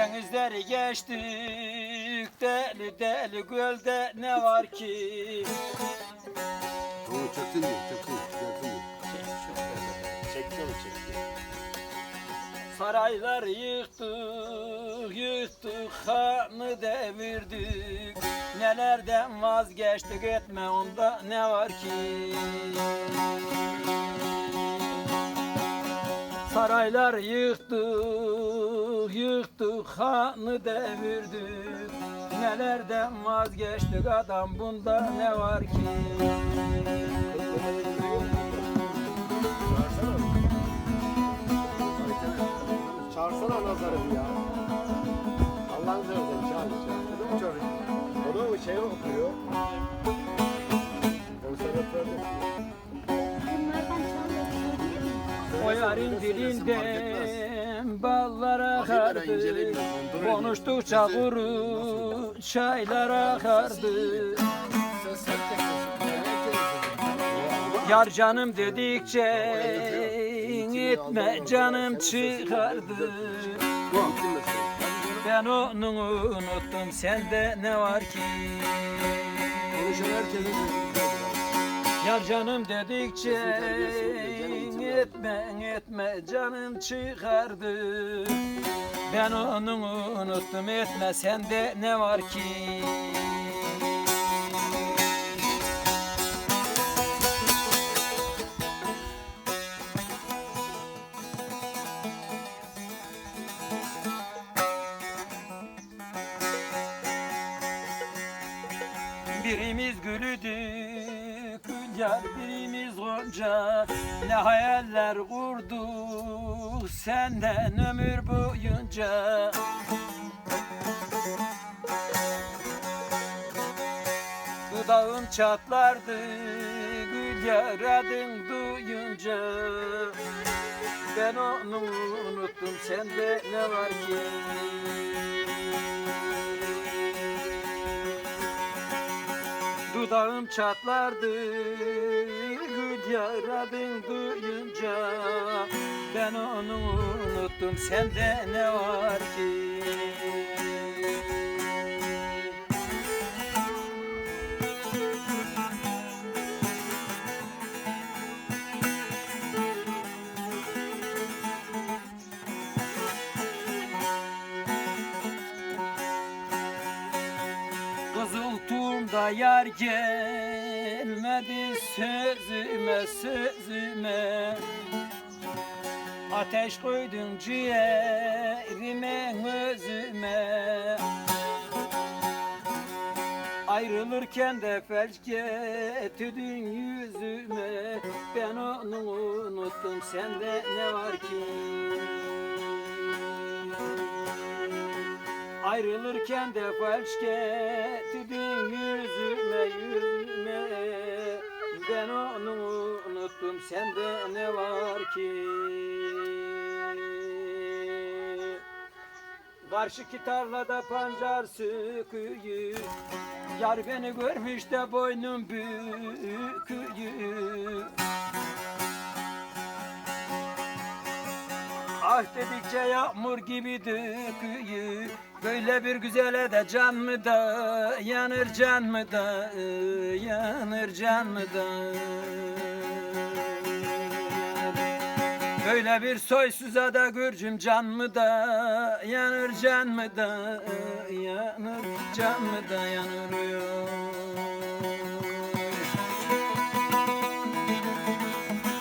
Denizleri geçtik deli deli gölde ne var ki? Onu çektin mi? Çektin. Çektin mi? Çekti mi çekti? Saraylar yıktık, yıktık, hanı devirdik. Nelerden vazgeçtik etme onda ne var ki? Saraylar yıktık, yıktık, hanı devirdik. Nelerden vazgeçtik adam bunda ne var ki? Çağırsana nazarım ya. Allah'ın seversen çağır çağır. O da mı çağırıyor? O da mı şey okuyor? Konservatörde. Bunlardan çalmak O yarın dilinden ballar akardı Konuştukça kuru çaylar akardı Yar canım dedikçe etme canım çıkardı. Ben onu unuttum sende ne var ki? Yar canım dedikçe etme etme canım çıkardı. Ben onu unuttum etme sende ne var ki? Birimiz gülüdük Gülyar birimiz gonca Ne hayaller kurduk Senden ömür boyunca. Dudağım çatlardı Gülyar adın duyunca. Ben onu unuttum sende ne var ki Dudağım çatlardı Gül yaradın duyunca. Ben onu unuttum sende ne var ki tuğumda yar gelmedi sözüme sözüme. Ateş koydun ciğerime özüme. Ayrılırken de felç getirdin yüzüme. Ben onu unuttum sende ne var ki Ayrılırken de felç getirdin yüzüme yüzüme. Ben onu unuttum sende ne var ki? Karşıki tarlada pancar sıkıyı Yar beni görmüş de boynum büküyü Ah dedikçe yağmur gibi döküyü Böyle bir güzele de can mı da Yanır can mı da Yanır can mı da? Böyle bir soysuza da gürcüm can mı da Yanır can mı da Yanır can mı da yanır